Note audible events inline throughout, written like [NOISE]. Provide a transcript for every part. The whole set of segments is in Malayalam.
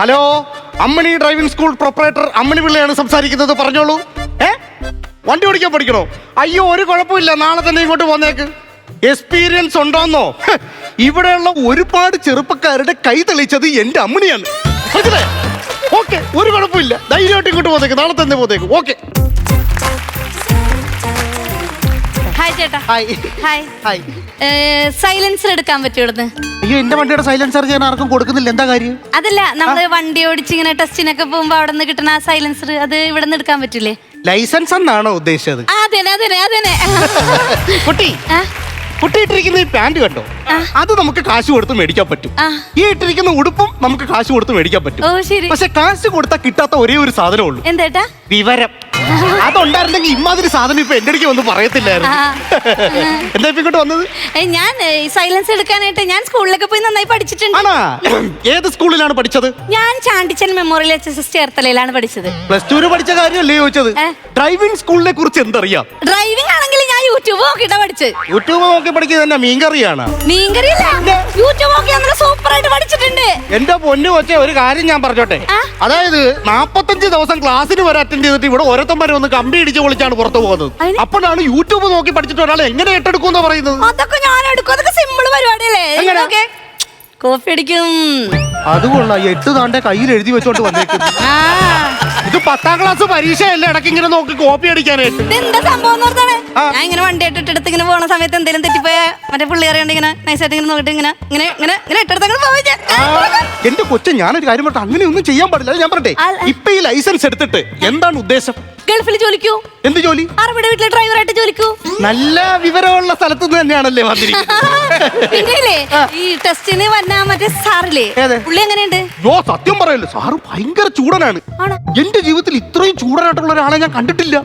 Hello? Ammani driving school proprietor Ammani പിള്ളയാണ് സംസാരിക്കുന്നത്. പറഞ്ഞോളൂ. ഏ? വണ്ടി ഓടിക്കാൻ പഠിക്കണോ? അയ്യോ ഒരു കുഴപ്പമില്ല. നാളെ തന്നെ ഇങ്ങോട്ട് പോന്നേക്ക് എക്സ്പീരിയൻസ് ഉണ്ടോന്നോ? ഇവിടെയുള്ള ഒരുപാട് ചെറുപ്പക്കാരുടെ കൈ തെളിച്ചത് എന്റെ അമ്മണിയാണ്. ഓക്കെ ഒരു കുഴപ്പമില്ല. ധൈര്യമായിട്ട് ഇങ്ങോട്ട് പോന്നേക്ക് നാളെ തന്നെ പോന്നേക്ക് ഓക്കെ. ഹായ് ചേട്ടാ. ഹായ്. ഹായ്. ഹായ്. സൈലൻസർ എടുക്കാൻ പറ്റും അയ്യോ എന്റെ വണ്ടിയുടെ സൈലൻസർ ഞാൻ ആർക്കും കൊടുക്കുന്നില്ല. എന്താ കാര്യം? അതല്ല നമ്മൾ വണ്ടി ഓടിച്ച് ഇങ്ങനെ ടെസ്റ്റിനൊക്കെ പോകുമ്പോ അവിടെ നിന്ന് കിട്ടുന്ന ആ സൈലൻസർ അത് ഇവിടെ നിന്ന് എടുക്കാൻ പറ്റൂലേ ലൈസൻസ് എന്നാണോ ഉദ്ദേശിച്ചത്? അതെന്നെ അതെന്നെ അതന്നെ. [LAUGHS] കുട്ടി ആ, കുട്ടി ഇട്ടിരിക്കുന്ന ഈ പാന്റ് കണ്ടോ? അത് നമുക്ക് കാശ് കൊടുത്ത് മേടിക്കാൻ പറ്റും. ഈ ഇട്ടിരിക്കുന്ന ഉടുപ്പും നമുക്ക് കാശ് കൊടുത്ത് മേടിക്കാൻ പറ്റും. പക്ഷെ കാശ് കൊടുത്താൽ കിട്ടാത്ത ഒരേ ഒരു സാധനമുള്ളൂ എന്തേട്ടാ വിവരം. അതുണ്ടായിരുന്നെങ്കിൽ ഇമ്മാതിരി സാധനം ഇപ്പൊ എന്റെ അടുക്ക് വന്ന് പറയത്തില്ലായിരുന്നു. എന്താ ഇപ്പൊ ഇങ്ങോട്ട് വന്നത്? ഞാൻ സൈലൻസ് എടുക്കാനായിട്ട് ഞാൻ സ്കൂളിലൊക്കെ പോയി നന്നായി പഠിച്ചിട്ടുണ്ട്. ആണാ? ഏത് സ്കൂളിലാണ് പഠിച്ചത്? ഞാൻ Chandichan memorial H S S ചേർത്തലയിലാണ് പഠിച്ചത്. പ്ലസ് ടുവിന് പഠിച്ച കാര്യമല്ലേ ചോദിച്ചത്? ഡ്രൈവിംഗ് സ്കൂളിനെ കുറിച്ച് എന്തറിയാം? ഡ്രൈവിംഗ് യൂട്യൂബ് നോക്കിട്ടാ പഠിച്ചത് യൂട്യൂബ് നോക്കി പഠിക്കുന്നത് തന്നെ മീൻകറിയാണ്. മീൻകറിയല്ല യൂട്യൂബ് നോക്കി നമ്മൾ സൂപ്പർ ആയിട്ട് പഠിച്ചിട്ടുണ്ട്. എന്റെ പൊന്നു കൊച്ചെ ഒരു കാര്യം ഞാൻ പറഞ്ഞോട്ടെ? അതായത് നാപ്പത്തഞ്ച് ദിവസം ക്ലാസ്സിന് വരെ അറ്റൻഡ് ചെയ്തിട്ട് ഇവിടെ ഓരോരുത്തന്മാരെ ഒന്ന് കമ്പി ഇടിച്ച് വിളിച്ചാണ് പുറത്തു പോകുന്നത്? അപ്പോഴാണ് യൂട്യൂബ് നോക്കി പഠിച്ചിട്ട് ഒരാൾ എങ്ങനെ ഏറ്റെടുക്കും പറയുന്നത്? അതൊക്കെ ഞാൻ എടുക്കും. അതൊക്കെ സിമ്പിൾ പരിപാടിയല്ലേ? കോഫി അടിക്കും. അതുകൊള്ള. എട്ട് താണ്ടെ കയ്യിൽ എഴുതി വെച്ചോണ്ട് വന്നേക്കും ആ. ഇത് പത്താം ക്ലാസ് പരീക്ഷയല്ലേ? ഇടയ്ക്ക് ഇങ്ങനെ നോക്കി കോപ്പി അടിക്കാനായിട്ട്. ഇതെന്താ സംഭവം എന്ന് പറഞ്ഞാണ് ഞാൻ ഇങ്ങനെ വണ്ടി ഇട്ടിട്ട് ഇങ്ങനെ പോണ സമയത്ത് എന്തെങ്കിലും തെറ്റിപ്പോയ മറ്റേ പുള്ളി അറിയണ്ട് ഇങ്ങനെ നൈസായിട്ട് ഇങ്ങനെ നോക്കിട്ട് ഇങ്ങനെ ഇങ്ങനെ ഇങ്ങനെ ഇങ്ങനെ ഇട്ടെടുത്തങ്ങൾ പോവാ എന്റെ കൊച്ചു ഞാനൊരു കാര്യം പറഞ്ഞിട്ട് അങ്ങനെയൊന്നും ചെയ്യാൻ പാടില്ല. അത് ഞാൻ പറഞ്ഞേ. ഇപ്പൊ ഈ ലൈസൻസ് എടുത്തിട്ട് എന്താണ് ഉദ്ദേശം? ഗൾഫിൽ ജോലിക്കൂ? എന്ത് ജോലി? അറബിയുടെ വീട്ടിലെ ഡ്രൈവർ ആയിട്ട് ജോലിക്കൂ. നല്ല വിവരമുള്ള സ്ഥലത്ത് നിന്ന് തന്നെയാണല്ലേ [LAUGHS] പിന്നെയല്ലേ ഈ ടെസ്റ്റിന് വന്ന മറ്റേ സാറില്ലേ? പുള്ളി എങ്ങനെയുണ്ട്? യോ സത്യം പറയല്ലോ സാറ് ഭയങ്കര ചൂടനാണ്. എന്റെ ജീവിതത്തിൽ ഇത്രയും ചൂടനായിട്ടുള്ള ഒരാളെ ഞാൻ കണ്ടിട്ടില്ല.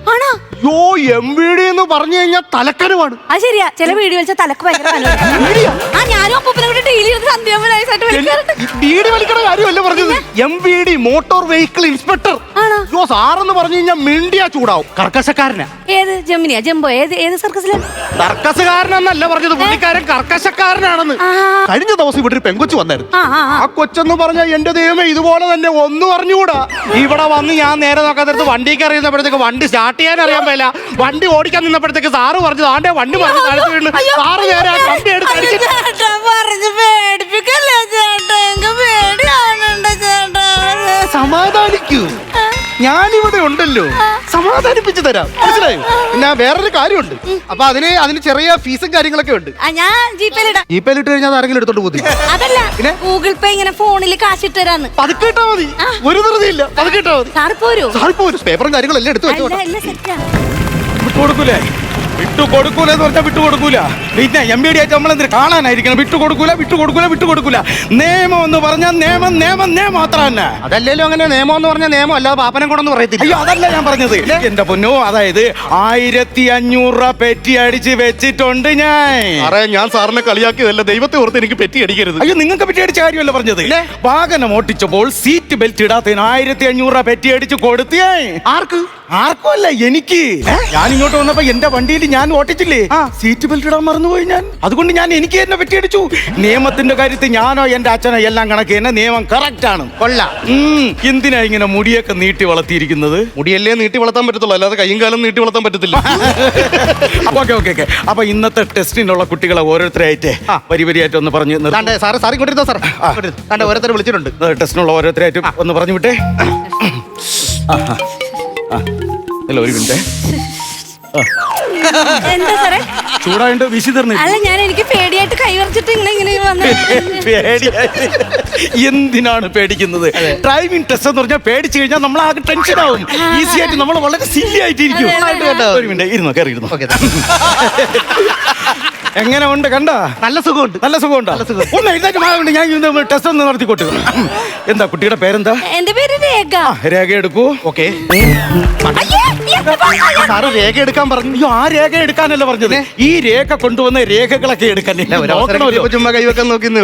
യോ എം വി ഡി എന്ന് പറഞ്ഞു കഴിഞ്ഞാൽ തലക്കനമാണ് അത് ശരിയാ ചില വീഡിയോ വെച്ചാൽ തലക്ക് ഭയങ്കര ഞാനും അപ്പൂപ്പനെ കൂടെ ഡെയിലി ഇരുന്ന് സന്ധ്യാകുമ്പോൾ നൈസായിട്ട് വിളിക്കാറുണ്ട്. ബീഡി വലിക്കണ കാര്യമല്ല പറഞ്ഞത്. M D motor vehicle inspector ആണോ? യോ സാറെന്ന് പറഞ്ഞു കഴിഞ്ഞാൽ മിണ്ടിയാ ചൂടാവും. കർക്കശക്കാരനാ. ഏത്? ജമിനിയാ? ജംബോ? ഏത്? ഏത് സർക്കസിലാണ് കർക്കശക്കാരനെന്നല്ല പറഞ്ഞത്. പുള്ളിക്കാരൻ കർക്കശക്കാരനാണെന്ന്. ആ കഴിഞ്ഞ ദിവസം ഇവിടെ ഒരു പെങ്കൊച്ചു വന്നായിരുന്നു. ആ ആ ആ. ആ കൊച്ചെന്ന് പറഞ്ഞ എന്റെ ദൈവമേ ഇതുപോലെ തന്നെ ഒന്നും അറിഞ്ഞുകൂടാ. ഇവിടെ വന്ന് ഞാൻ നേരെ നോക്കാത്തടുത്ത് വണ്ടി കയറിയപ്പോഴത്തേക്ക് വണ്ടി സ്റ്റാർട്ട് ചെയ്യാൻ അറിയാൻ പറ്റില്ല വണ്ടി ഓടിക്കാൻ നിന്നപ്പോഴത്തേക്ക് സാറ് പറഞ്ഞു ആണ്ടേ വണ്ടി പറഞ്ഞു താഴത്ത് വീണ്. അയ്യോ, സാറ് നേരെ ആ കമ്പി എടുത്ത് അയ്യോ, അടിച്ചിട്ട് ചേട്ടാ, പറഞ്ഞ് പേടിപ്പിക്കല്ലേ ചേട്ടാ? എനിക്ക് പേടിയാണുണ്ട് ചേട്ടാ. സമാധാനിക്കൂ. ഞാനിവിടെ ഉണ്ടല്ലോ. സമാധാനിപ്പിച്ചു തരാം. മനസ്സിലായോ? പിന്നെ വേറൊരു കാര്യമുണ്ട്. അപ്പൊ അതിന് അതിന് ചെറിയ ഫീസും കാര്യങ്ങളൊക്കെ ഉണ്ട്. ആ, ഞാൻ ജിപേലിടാം ജീപ്പേൽ ഇട്ട് കഴിഞ്ഞാൽ അത് ആരെങ്കിലും എടുത്തോണ്ട് പോകുന്നില്ല അതല്ല പിന്നെ? ഗൂഗിൾ പേ ഇങ്ങനെ ഫോണിൽ കാശ് തരാന്ന്. പതുക്കെ ഇട്ടാ മതി. ഒരു ധൃതിയില്ല പതുക്കെ ഇട്ടാ മതി. സാറ് പോരൂ. സാറിപ്പോ ഒരു പേപ്പറും കാര്യങ്ങളെല്ലാം എടുത്തു അല്ല അല്ല സെറ്റാ കൊടുക്കൂലേ? വിട്ടു കൊടുക്കൂല എന്ന് പറഞ്ഞാൽ വിട്ടു കൊടുക്കൂല പിന്നെ എം ബി ഡി ആയിട്ട് നമ്മളെന്തിന് കാണാനായിരിക്കണം? വിട്ടു കൊടുക്കൂല വിട്ടു കൊടുക്കൂല വിട്ടു കൊടുക്കൂല നിയമം എന്ന് പറഞ്ഞാൽ നിയമം നിയമം നിയമം അത്ര തന്നെ. അതല്ലല്ലോ അങ്ങനെ നിയമം എന്ന് പറഞ്ഞാൽ നിയമം. അല്ലാതെ പാപ്പനം കൊണ്ടെന്ന് പറയത്തില്ല. അയ്യോ അതല്ല ഞാൻ പറഞ്ഞത്. എന്റെ പൊന്നോ അതായത് ആയിരത്തി അഞ്ഞൂറ് രൂപ പെറ്റി അടിച്ച് വെച്ചിട്ടുണ്ട് ഞാൻ. അറേ ഞാൻ സാറിനെ കളിയാക്കിയതല്ല. ദൈവത്തെ ഓർത്ത് എനിക്ക് പെറ്റി അടിക്കരുത്. അയ്യോ നിങ്ങൾക്ക് പെറ്റി അടിച്ച കാര്യമല്ല പറഞ്ഞത്? വാഹനം ഓട്ടിച്ചപ്പോൾ സീറ്റ് ബെൽറ്റ് ഇടാത്തതിന് ആയിരത്തി അഞ്ഞൂറ് രൂപ പെറ്റി അടിച്ച് കൊടുത്തേ. ആർക്ക്? ആർക്കും അല്ല എനിക്ക്? ഞാൻ ഇങ്ങോട്ട് വന്നപ്പോ എന്റെ വണ്ടിയിൽ ഞാൻ ഓട്ടിച്ചില്ലേ സീറ്റ് ബെൽറ്റ് ഇടാൻ മറന്നുപോയി ഞാൻ. അതുകൊണ്ട് ഞാൻ എനിക്ക് എന്നെ പറ്റിയടിച്ചു നിയമത്തിന്റെ കാര്യത്തിൽ ഞാനോ എന്റെ അച്ഛനോ എല്ലാം കണക്ക് എന്നെ നിയമം കറക്റ്റ് ആണ്. കൊള്ളാം. എന്തിനാ ഇങ്ങനെ മുടിയൊക്കെ നീട്ടി വളർത്തിയിരിക്കുന്നത്? മുടിയല്ലേ നീട്ടി വളർത്താൻ പറ്റത്തുള്ളൂ. അല്ലാതെ കൈയും കാലം നീട്ടി വളർത്താൻ പറ്റത്തില്ല. ഓക്കെ ഓക്കെ ഓക്കെ അപ്പൊ ഇന്നത്തെ ടെസ്റ്റിനുള്ള കുട്ടികളെ ഓരോരുത്തരായിട്ട് പരിപരിയായിട്ട് ഒന്ന് പറഞ്ഞു സാറേ സാറ് സാറി? കൊണ്ടിരുന്നോ സാർ ഓരോരുത്തരെ വിളിച്ചിട്ടുണ്ട്. ടെസ്റ്റിനുള്ള ഓരോരുത്തരായിട്ട് ഒന്ന് പറഞ്ഞു വിട്ടേ. ആ, ആ, ആ. അല്ല ഒരു മിനിറ്റ്. എന്താ സാറേ? ചൂടായിട്ട് വിശി തീർന്നു അല്ല ഞാൻ എനിക്ക് പേടിയായിട്ട് കൈ വരച്ചിട്ട് ഇങ്ങനെ ഇങ്ങനെ വന്ന് [LAUGHS] പേടിയായി. എന്തിനാണ് പേടിക്കുന്നത്? ഡ്രൈവിംഗ് ടെസ്റ്റ് എന്ന് പറഞ്ഞാൽ പേടിച്ചു കഴിഞ്ഞാൽ നമ്മൾ ആകെ ടെൻഷൻ ആവും ഈസി ആയിട്ട് നമ്മൾ വളരെ സില്ലി ആയിട്ടിരിക്കും. ഒരു മിനിറ്റ് ഇരുന്നോ കയറി ഇരുന്നോ. [LAUGHS] എങ്ങനെ ഉണ്ട്? കണ്ട? നല്ല സുഖമുണ്ട്. നല്ല സുഖമുണ്ട്? ഒന്ന് എഴുന്നേറ്റ് മാറുണ്ട് ഞാൻ ഇന്ന് ടെസ്റ്റ് ഒന്ന് നടത്തിക്കോട്ടെ. എന്താ കുട്ടിയുടെ പേരെന്താ? എന്റെ പേര് രേഖ. ആ, രേഖ എടുക്കൂ. ഓക്കെ. സാറ് രേഖ എടുക്കാൻ പറഞ്ഞു. അയ്യോ ആ രേഖ എടുക്കാനല്ല പറഞ്ഞത്. ഈ രേഖ കൊണ്ടുവന്ന രേഖകളൊക്കെ കിട്ടിയപ്പോ ചുമ്മാ കൈവെക്കാൻ നോക്കുന്നേ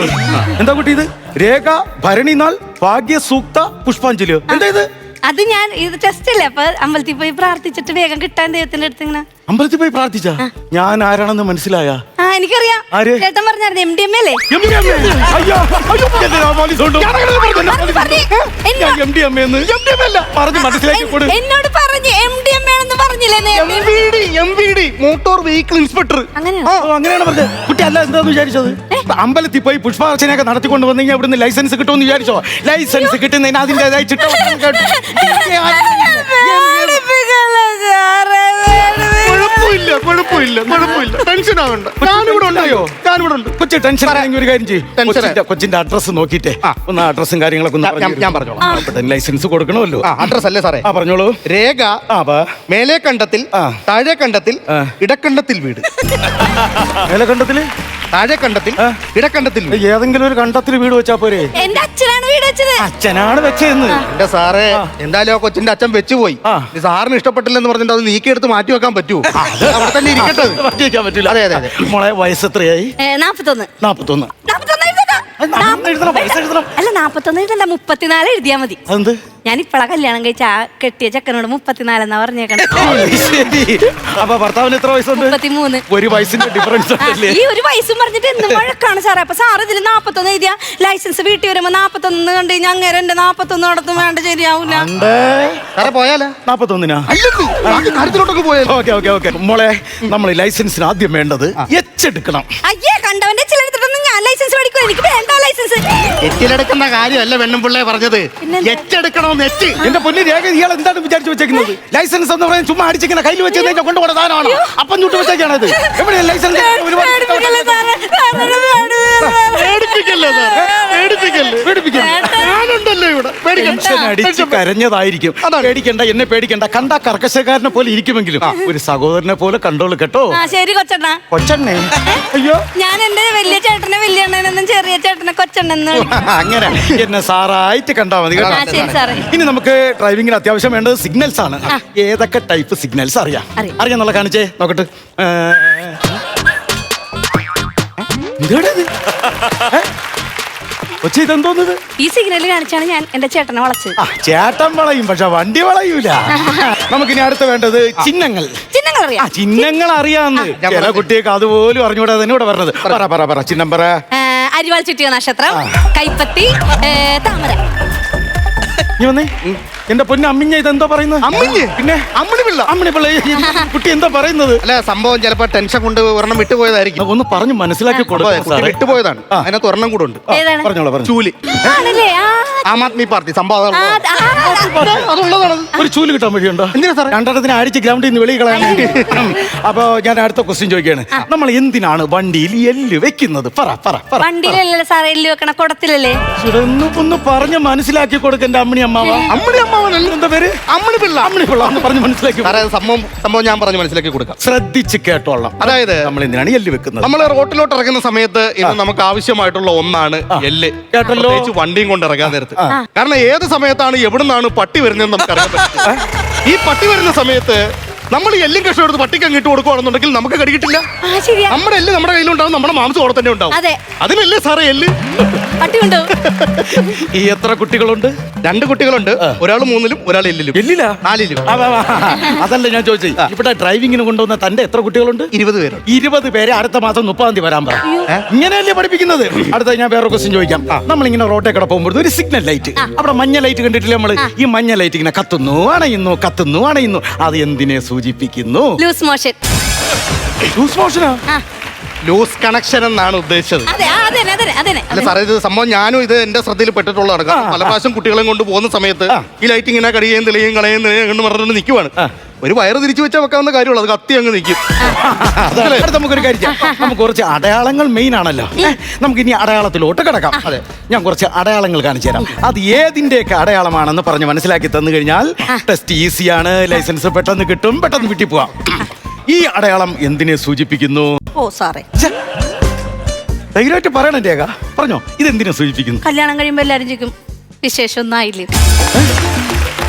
എന്താ കുട്ടി ഇത്? രേഖ ഭരണിനാൾ ഭാഗ്യ സൂക്ത പുഷ്പാഞ്ജലിയോ എന്താ ഇത്? അത് ഞാൻ ഇത് ടെസ്റ്റ് അല്ലേ? അപ്പൊ അമ്പലത്തിൽ പോയി പ്രാർത്ഥിച്ചിട്ട് വേഗം കിട്ടാൻ ദൈവത്തിന്റെ അടുത്ത് ഇങ്ങനെ. അമ്പലത്തിൽ പോയി പ്രാർത്ഥിച്ച? ഞാൻ ആരാണെന്ന് മനസ്സിലായ? ആ എനിക്കറിയാം. ആര്? ചേട്ടൻ പറഞ്ഞായിരുന്നു എം ഡി എം അല്ലേ? എന്നോട് പറഞ്ഞു എം മോട്ടോർ വെഹിക്കിൾ ഇൻസ്പെക്ടർ. അങ്ങനെയാണോ? പറഞ്ഞത്. കുട്ടി അല്ല എന്താന്ന് വിചാരിച്ചത്? അമ്പലത്തിൽ പോയി പുഷ്പാർച്ചനയൊക്കെ നടത്തിക്കൊണ്ട് വന്നു കഴിഞ്ഞാൽ ഇവിടുന്ന് ലൈസൻസ് കിട്ടുമെന്ന് വിചാരിച്ചോ? ലൈസൻസ് കിട്ടുന്നതിന് അതിന്റെതായ ചിട്ട. [LAUGHS] കുഴപ്പമില്ല. കുഴപ്പമില്ല കുഴപ്പമില്ല. ടെൻഷൻ ആവണ്ട. ഞാനിവിടെ ഉണ്ടായോ ഞാനിവിടെ ഉണ്ട്. കൊച്ചി ടെൻഷൻ ആണെങ്കിൽ ഒരു കാര്യം ചെയ്യും. കൊച്ചിന്റെ കൊച്ചിന്റെ അഡ്രസ് നോക്കിയിട്ടേ. ഒന്ന് അഡ്രസ്സും കാര്യങ്ങളൊക്കെ ഒന്ന് ഞാൻ- ഞാൻ- പറഞ്ഞു ഞാൻ പറഞ്ഞോളാം. ലൈസൻസ് കൊടുക്കണമല്ലോ. അഡ്രസ് അല്ലേ സാറേ? ആ പറഞ്ഞോളൂ. രേഖ മേലെ കണ്ടത്തിൽ താഴെ കണ്ടത്തിൽ ഇടക്കണ്ടത്തിൽ വീട്. [LAUGHS] മേലെ കണ്ടത്തിൽ താഴെ കണ്ടത്തിൽ ഇടക്കണ്ടത്തിൽ ഏതെങ്കിലും ഒരു കണ്ടത്തിൽ വീട് വെച്ചാ പോരെ? എന്റെ അച്ഛനാണ് വീട് വെച്ചത്. അച്ഛനാണ് വെച്ചതെന്ന്. എന്റെ സാറേ എന്തായാലും ആ കൊച്ചിന്റെ അച്ഛൻ വെച്ചു പോയി സാറിന് ഇഷ്ടപ്പെട്ടില്ലെന്ന് പറഞ്ഞിട്ട് അത് നീക്കിയെടുത്ത് മാറ്റി വെക്കാൻ പറ്റുമോ അവിടെ തന്നെ അത്. മാറ്റി വെക്കാൻ പറ്റില്ല അതെ, അതെ, അതെ. മോളെ വയസ്സ് എത്രയായി നാപ്പത്തൊന്ന് നാപ്പത്തൊന്ന് അല്ല നാപ്പത്തൊന്ന് എഴുതല്ല മുപ്പത്തിനാല് എഴുതിയാ മതി. ഞാൻ ഇപ്പളാ കല്യാണം കഴിച്ച ആ കെട്ടിയ ചെക്കനോട് മുപ്പത്തിനാലെന്നാ പറഞ്ഞേക്കണേ. അപ്പൊ ഭർത്താവിന് എത്ര വയസ്സുണ്ട്? മുപ്പത്തിമൂന്ന്. ഒരു വയസ്സിന്റെ ഡിഫറൻസ് ഈ ഒരു വയസ്സും പറഞ്ഞിട്ട് എന്ത് വഴക്കാണ് സാറേ? അപ്പൊ സാർ ഇതിൽ നാപ്പത്തൊന്ന് എഴുതിയ. ലൈസൻസ് വീട്ടിൽ വരുമ്പോ നാപ്പത്തൊന്ന് കണ്ട് കഴിഞ്ഞാൽ അങ്ങനെ എന്റെ നാപ്പത്തൊന്ന് നടത്തും വേണ്ട ശരിയാവൂല. മോളെ നമ്മൾ ലൈസൻസിന് ആദ്യം വേണ്ടത് എച്ച് എടുക്കണം. അയ്യേ കണ്ടവന്റെ ചിലെടുത്തിട്ടൊന്നും ഞാൻ ലൈസൻസ് പഠിക്കും എനിക്ക് വേണ്ട. എച്ചിലെടുക്കുന്ന കാര്യമല്ല വെണ്ണും പിള്ളേ പറഞ്ഞത്. പിന്നെന്താ? എച്ചെടുക്കണമെന്ന് എച്ച് എന്റെ പൊന്നു രേഖ ഇയാൾ എന്താണ് വിചാരിച്ചു വെച്ചേക്കുന്നത്? [LAUGHS] ലൈസൻസ് എന്ന് പറയാൻ ചുമ്മാ അടിച്ചിങ്ങനെ കയ്യിൽ വെച്ചത് എന്റെ കൊണ്ടുപോകുന്ന സാധനമാണ് അപ്പം ചുട്ടു വെച്ചേക്കാണത് എവിടെയാണ് എവിടെയാ ലൈസൻസ് ഒരുപാട് പേടിപ്പിക്കല്ലേ പേടിപ്പിക്കല്ലേ? പേടിപ്പിക്കല്ലേ? ഞാനുണ്ടല്ലോ ഇവിടെ പേടിക്കണ്ട. ടെൻഷൻ അടിച്ച് കരഞ്ഞതായിരിക്കും അതാണ്. പേടിക്കണ്ട എന്നെ പേടിക്കണ്ട കണ്ട കർക്കശക്കാരനെ പോലെ ഇരിക്കുമെങ്കിലും ഒരു സഹോദരനെ പോലെ കണ്ടോളൂ കേട്ടോ ആ ശരി കൊച്ചണ്ണ കൊച്ചണ്ണേ അയ്യോ ഞാൻ എന്റെ വലിയ ചേട്ടനെ വലിയ അണ്ണനെന്നും ചെറിയ ചേട്ടനെ കൊച്ചണ്ണെന്ന് അങ്ങനെ എന്നെ സാറായിട്ട് കണ്ടാ മതി കേട്ടോ. ആ, ശരി സാറേ. ഇനി നമുക്ക് ഡ്രൈവിംഗിന് അത്യാവശ്യം വേണ്ടത് സിഗ്നൽസ് ആണ് ഏതൊക്കെ ടൈപ്പ് സിഗ്നൽസ് അറിയാം അറിയാം. അറിയാന്നുള്ള കാണിച്ചേ നോക്കട്ടെ? ഏ? കൊച്ചി ഇതെന്തോന്നത് ഈ സിഗ്നൽ കാണിച്ചാണ് ഞാൻ എന്റെ ചേട്ടനെ വളച്ചത്. ആ ചേട്ടൻ വളയും പക്ഷെ വണ്ടി വളയൂല. [LAUGHS] നമുക്കിനി അടുത്ത വേണ്ടത് ചിഹ്നങ്ങൾ. ചിഹ്നങ്ങൾ ആ അറിയാം ചിഹ്നങ്ങൾ അറിയാന്ന്. ചില അതുപോലും അറിഞ്ഞൂടാ തന്നെ ഇവിടെ പറഞ്ഞത്. പറ. പറ പറ ചിഹ്നം പറ. ഏ, അരിവാൾ ചുറ്റിയ നക്ഷത്രം കൈപ്പത്തി ഏ, താമര. നീ വന്നേ. എന്റെ പൊന്നെ അമ്മിഞ്ഞ ഇതെന്താ പറയുന്നത്? അമ്മിഞ്ഞ്? പിന്നെ? അമ്മിണി പിള്ള അമ്മിണി പിള്ള ഈ കുട്ടി എന്താ പറയുന്നത്? അല്ല സംഭവം ചിലപ്പോ ടെൻഷൻ കൊണ്ട് ഒരെണ്ണം വിട്ടുപോയതായിരിക്കും. ഒന്ന് പറഞ്ഞു മനസ്സിലാക്കി കൊടുക്കാം കുട്ടി സാറേ. വിട്ടുപോയതാണ്. അതിനകത്ത് ഒരെണ്ണം കൂടെ ഉണ്ട്. ഏതാണ്? പറഞ്ഞോളൂ പറഞ്ഞു ചൂലി. ആണല്ലേ? ആ. ആം ആദ്മി പാർട്ടി സംഭവം ആ, അതുള്ളതാണ്. ഒരു ചൂൽ കിട്ടാൻ വഴിയുണ്ടോ? എന്തിനാ സാർ രണ്ടെണ്ണത്തിന് അടിച്ച് ഗ്രൗണ്ടിൽ നിന്ന് വെളിയിൽ കളയാൻ വേണ്ടി. അപ്പൊ ഞാൻ അടുത്ത ക്വസ്റ്റ്യൻ ചോദിക്കുകയാണ്. നമ്മൾ എന്തിനാണ് വണ്ടിയിൽ എല്ല് വെക്കുന്നത്? പറ പറ പറ വണ്ടിയിലല്ലേ സാറേ എല്ല് വെക്കണ കുടത്തിലല്ലേ? ഒന്ന് ഒന്ന് പറഞ്ഞ് മനസ്സിലാക്കി കൊടുക്കണ്ട അമ്മിണി അമ്മാവ. അമ്മിണി അമ്മാവനല്ല? എന്താ പേര്? അമ്മിണി പിള്ള. അമ്മണി പിള്ള ഒന്ന് പറഞ്ഞ് മനസ്സിലാക്കി സാറേ സംഭവം സംഭവം ഞാൻ പറഞ്ഞ് മനസ്സിലാക്കി കൊടുക്കാം. ശ്രദ്ധിച്ച് കേട്ടോളാം. അതായത് നമ്മൾ എന്തിനാണ് എല്ല് വെക്കുന്നത്? നമ്മൾ റോട്ടിലോട്ട് ഇറങ്ങുന്ന സമയത്ത് ഇന്ന് നമുക്ക് ആവശ്യമായിട്ടുള്ള ഒന്നാണ് എല്ല്. കേട്ടല്ലോ. വണ്ടിയും കൊണ്ട് ഇറങ്ങാൻ നേരത്ത്. കാരണം ഏത് സമയത്താണ് എവിടുന്നാണ് പട്ടി വരുന്നതെന്ന് നമുക്ക് അറിയാൻ പറ്റും ഈ പട്ടി വരുന്ന സമയത്ത് നമ്മൾ ഈ എല്ലും കഷ്ണം എടുത്ത് പട്ടിക്ക് അങ്ങ് ഇട്ട് കൊടുക്കുകയാണെന്നുണ്ടെങ്കിൽ നമുക്ക് കടിക്കിട്ടില്ല ആ ശരിയാ. നമ്മുടെ എല്ല് നമ്മുടെ കയ്യിലുണ്ടാവും നമ്മുടെ മാംസം അവിടെ തന്നെ ഉണ്ടാവും. അതെ. അതിനല്ലേ സാറേ എല്ല്? പട്ടി ഉണ്ടോ [LAUGHS] ഈ എത്ര കുട്ടികളുണ്ട്? രണ്ട് കുട്ടികളുണ്ട്. ഒരാൾ മൂന്നിലും ഒരാൾ എല്ലിലും. എല്ലില്ല നാലിലും. ആ, വാ, വാ. അതല്ല ഞാൻ ചോദിച്ചത് ഇവിടെ ഡ്രൈവിങ്ങിന് കൊണ്ടുവന്ന തന്റെ എത്ര കുട്ടികളുണ്ട്? ഇരുപത് പേര് ഇരുപത് പേരെ അടുത്ത മാസം മുപ്പതാം തീയതി വരാൻ പറ. ഇങ്ങനെയല്ലേ പഠിപ്പിക്കുന്നത്? അടുത്ത ഞാൻ വേറെ ക്വസ്റ്റ്യൻ ചോദിക്കാം. നമ്മൾ ഇങ്ങനെ റോട്ടേ കൂടെ പോകുമ്പോൾ ഒരു സിഗ്നൽ ലൈറ്റ് അവിടെ മഞ്ഞ ലൈറ്റ് കണ്ടിട്ടില്ലേ നമ്മൾ? ഈ മഞ്ഞ ലൈറ്റ് ഇങ്ങനെ കത്തുന്നു അണയുന്നു കത്തുന്നു അണയുന്നു. അത് എന്തിനെ സൂചിപ്പിക്കുന്നു. ലൂസ് മോഷൻ ലൂസ് മോഷനാ ലൂസ് കണക്ഷൻ എന്നാണ് ഉദ്ദേശിച്ചത്. അതെ ആ, അതന്നെ അതന്നെ അതന്നെ. അല്ല സാറേ ഇത് സംഭവം ഞാനും ഇത് എന്റെ ശ്രദ്ധയിൽ പെട്ടിട്ടുള്ളതാണ്. കാരണം പല പ്രാവശ്യം കുട്ടികളെയും കൊണ്ട് പോകുന്ന സമയത്ത് ആ. ഈ ലൈറ്റ് ഇങ്ങനെ കടിയേം തെളിയും കളയും തെളിയും എന്ന് പറഞ്ഞുകൊണ്ട് നിൽക്കുവാണ് ആ. ഒരു വയറ് തിരിച്ചു വെച്ചാൽ വെക്കാവുന്ന കാര്യമുള്ളത് അത് കത്തി അങ്ങ് നിൽക്കും അതാണ്. അടുത്ത നമുക്കൊരു കാര്യം ചെയ്യാം. നമുക്ക് കുറച്ച് അടയാളങ്ങൾ മെയിൻ ആണല്ലോ. നമുക്ക് ഇനി അടയാളത്തിലോട്ട് കിടക്കാം. അതെ ഞാൻ കുറച്ച് അടയാളങ്ങൾ കാണിച്ചു തരാം. അത് ഏതിന്റെയൊക്കെ അടയാളമാണെന്ന് പറഞ്ഞ് മനസ്സിലാക്കി തന്നു കഴിഞ്ഞാൽ ടെസ്റ്റ് ഈസിയാണ് ലൈസൻസ് പെട്ടെന്ന് കിട്ടും പെട്ടെന്ന് പോവാം. ഈ അടയാളം എന്തിനെ സൂചിപ്പിക്കുന്നു? ഓ സാറേ. ധൈര്യമായിട്ട് പറയണം രേഖ. പറഞ്ഞോ ഇതെന്തിനാ സൂചിപ്പിക്കുന്നു? കല്യാണം കഴിയുമ്പോ എല്ലാരും ചോദിക്കും വിശേഷം ഒന്നായില്ലേ?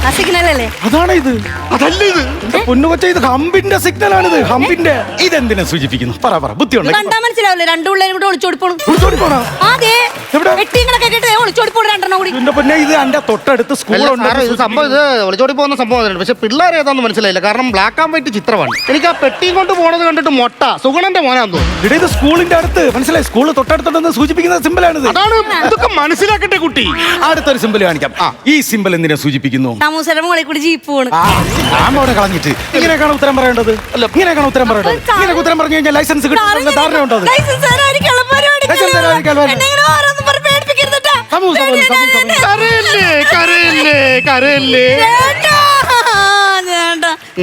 ആ സിഗ്നൽ അല്ലേ? അതാണ് ഇത്? അതല്ല ഇത്. പൊന്നുകൊച്ച ഇത് ഹമ്പിന്റെ സിഗ്നലാണിത് ഹമ്പിന്റെ. ഇതെന്തിനാ സൂചിപ്പിക്കുന്നു? പറ പറ ബുദ്ധി ബുദ്ധിയുണ്ട് കണ്ടാ മനസ്സിലാവില്ലേ? രണ്ടു പിള്ളേരും കൂടെ ഒളിച്ചോടി പോണു വിളിച്ചോടി പോണോ അതെ എവിടെ? വെട്ടിങ്ങളൊക്കെ കേട്ടേ ഒളിച്ചോടി പോണു കൂടി. പിന്നെ ഇത് എന്റെ തൊട്ടടുത്ത് അല്ല സ്കൂളുണ്ട് സാറേ, ഇത് സംഭവം ഇത് ഒളിച്ചോടി പോകുന്ന സംഭവം പക്ഷെ പിള്ളേർ ഏതാന്ന് മനസ്സിലായില്ല. കാരണം ബ്ലാക്ക് ആൻഡ് വൈറ്റ് ചിത്രമാണ്. എനിക്ക് ആ പെട്ടിയും കൊണ്ട് പോണത് കണ്ടിട്ട് മൊട്ട. സുഗണന്റെ മോനാന്ന് തോന്നുന്നു. ഇവിടെ ഇത് സ്കൂളിന്റെ അടുത്ത് മനസ്സിലായി? സ്കൂൾ തൊട്ടടുത്തുണ്ടെന്ന് സൂചിപ്പിക്കുന്ന സിമ്പിളാണിത് അതാണ് ഇതൊക്കെ മനസ്സിലാക്കട്ടെ കുട്ടി. അടുത്തൊരു സിമ്പിൾ കാണിക്കാം. ഈ സിമ്പിൾ എന്തിനെ സൂചിപ്പിക്കുന്നു? സമൂസയുടെ മുകളിൽ കൂടി ജീപ്പ് പോണ്. ആ, ഞാൻ അവിടെ കളഞ്ഞിട്ട്. ഇങ്ങനെയൊക്കെയാണ് ഉത്തരം പറയേണ്ടത്? അല്ല. ഇങ്ങനെയൊക്കെയാണ് ഉത്തരം പറയേണ്ടത്? അപ്പോൾ സാറ് ഇങ്ങനെ ഉത്തരം പറഞ്ഞു കഴിഞ്ഞാൽ ലൈസൻസ് കിട്ടുന്ന ധാരണ ഉണ്ടോ അത്? ലൈസൻസ് തരാതിരിക്കാനുള്ള പരിപാടി ലൈസൻസ് തരാതിരിക്കാനുള്ള പരിപാടി. എന്നെ ഇങ്ങനെ ഓരോന്നും പറഞ്ഞ് പേടിപ്പിക്കരുത് കേട്ടോ. സമൂസ പോലെ, സമൂസ. കരയല്ലേ കരയല്ലേ.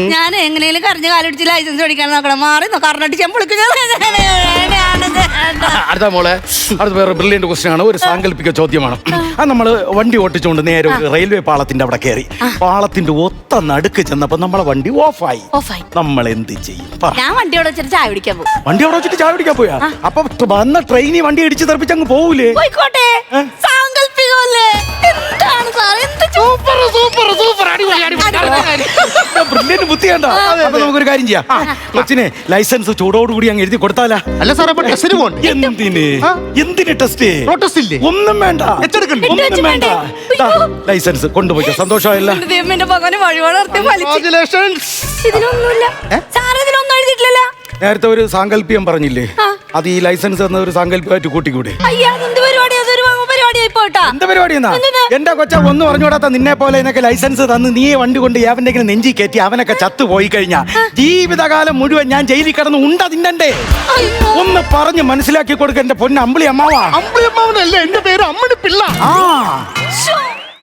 ഞാൻ എങ്ങനെയും കറിഞ്ഞ കാലടിച്ച് ലൈസൻസ് ഓടിക്കാൻ നോക്കണം. മാറി കറണ്ടിട്ട് [LAUGHS] അടുത്ത മോളെ. അടുത്ത വേറെ ബ്രില്യന്റ് ക്വസ്റ്റ്യൻ ആണ്. ഒരു സാങ്കല്പിക ചോദ്യമാണ്. ആ. നമ്മൾ വണ്ടി ഓട്ടിച്ചുകൊണ്ട് നേരെ ഒരു റെയിൽവേ പാളത്തിന്റെ അവിടെ കയറി പാളത്തിന്റെ ഒത്ത നടുക്ക് ചെന്നപ്പോ നമ്മളെ വണ്ടി ഓഫായി. ഓഫായി. നമ്മൾ എന്ത് ചെയ്യും? പറ. ഞാൻ വണ്ടി വെച്ചിട്ട് ചായ കുടിക്കാൻ പോകും വണ്ടി അവിടെ വെച്ചിട്ട് ചായ പിടിക്കാൻ പോയാ? അപ്പൊ വന്ന ട്രെയിനിൽ വണ്ടി ഇടിച്ച് തെറിപ്പിച്ച് അങ്ങ് പോകൂലേ പോയിക്കോട്ടെ. സാങ്കല്പികമല്ലേ? സൂപ്പർ സൂപ്പർ സൂപ്പർ അടിപൊളി അടിപൊളി. ബ്രില്യന്റ് ബുദ്ധിയാണ്ട അപ്പൊ നമുക്കൊരു കാര്യം ചെയ്യാം. കൊച്ചിനെ ലൈസൻസ് ചൂടോടുകൂടി അങ്ങ് എഴുതി കൊടുത്താലാ? അല്ല സാറേ അപ്പൊ ടെസ്റ്റിന് പോകണ്ടേ. എന്തിന്? എന്തിന്? ടെസ്റ്റ് ടെസ്റ്റ് ഇല്ലേ? ഒന്നും വേണ്ട? ഒന്നും വേണ്ട. ലൈസൻസ് കൊണ്ടുപോയി സന്തോഷമായില്ല. ഫലിച്ച് സാർ ഇതിനൊന്നും എഴുതിയിട്ടില്ലല്ലോ. നേരത്തെ ഒരു സാങ്കല്പികം പറഞ്ഞില്ലേ? അത് ഈ ലൈസൻസ് എന്ന ഒരു സാങ്കല്പികമായിട്ട് കൂട്ടിക്കൂടെ? പരിപാടിയായി പോട്ടാ എന്താ പരിപാടി എന്നാ എന്തിന്? എന്റെ കൊച്ച ഒന്നും പറഞ്ഞുകൂടാത്ത നിന്നെ പോലെ എന്നൊക്കെ ലൈസൻസ് തന്ന് നീ വണ്ടി കൊണ്ട് അവന്റെ നെഞ്ചി കയറ്റി അവനൊക്കെ ചത്തു പോയി കഴിഞ്ഞാ ജീവിതകാലം മുഴുവൻ ഞാൻ ജയിലിൽ കിടന്ന് ഉണ്ട തിന്നണ്ടേ ഒന്ന് പറഞ്ഞ് മനസ്സിലാക്കി കൊടുക്ക എന്റെ പൊന്ന അമ്പിളി അമ്മാവാ അമ്പിളിയമ്മാവനല്ല എന്റെ പേര് അമ്മണി പിള്ള ആ.